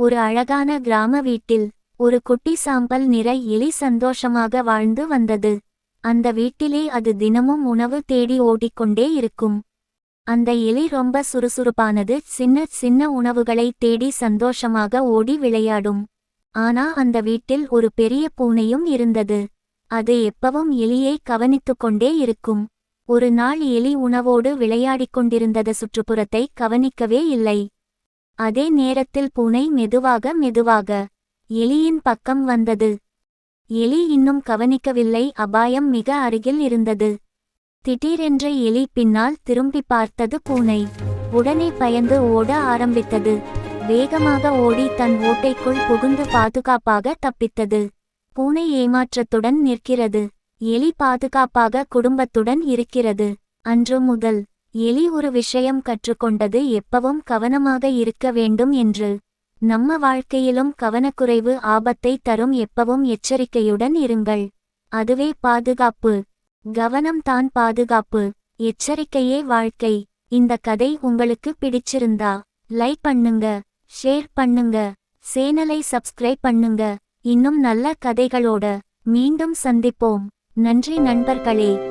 ஒரு அழகான கிராம வீட்டில் ஒரு குட்டி சாம்பல் நிற எலி சந்தோஷமாக வாழ்ந்து வந்தது. அந்த வீட்டிலே அது தினமும் உணவு தேடி ஓடிக்கொண்டே இருக்கும். அந்த எலி ரொம்ப சுறுசுறுப்பானது சின்ன சின்ன உணவுகளை தேடி சந்தோஷமாக ஓடி விளையாடும். ஆனா அந்த வீட்டில் ஒரு பெரிய பூனையும் இருந்தது. அது எப்பவும் எலியை கவனித்துக் கொண்டே இருக்கும். ஒரு நாள் எலி உணவோடு விளையாடிக் கொண்டிருந்தத சுற்றுப்புறத்தை கவனிக்கவே இல்லை. அதே நேரத்தில் பூனை மெதுவாக மெதுவாக எலியின் பக்கம் வந்தது. எலி இன்னும் கவனிக்கவில்லை அபாயம் மிக அருகில் இருந்தது. திடீரென்ற எலி பின்னால் திரும்பி பார்த்தது பூனை. உடனே பயந்து ஓட ஆரம்பித்தது. வேகமாக ஓடி தன் ஓட்டைக்குள் புகுந்து பாதுகாப்பாக தப்பித்தது. பூனை ஏமாற்றத்துடன் நிற்கிறது. எலி பாதுகாப்பாக குடும்பத்துடன் இருக்கிறது. அன்று முதல் எலி ஒரு விஷயம் கற்றுக்கொண்டது எப்பவும் கவனமாக இருக்க வேண்டும் என்று. நம்ம வாழ்க்கையிலும் கவனக்குறைவு ஆபத்தை தரும் எப்பவும் எச்சரிக்கையுடன் இருங்கள். அதுவே பாதுகாப்பு. கவனம் தான் பாதுகாப்பு. எச்சரிக்கையே வாழ்க்கை. இந்த கதை உங்களுக்கு பிடிச்சிருந்தா லைக் பண்ணுங்க ஷேர் பண்ணுங்க சேனலை சப்ஸ்கிரைப் பண்ணுங்க. இன்னும் நல்ல கதைகளோட மீண்டும் சந்திப்போம். நன்றி நண்பர்களே.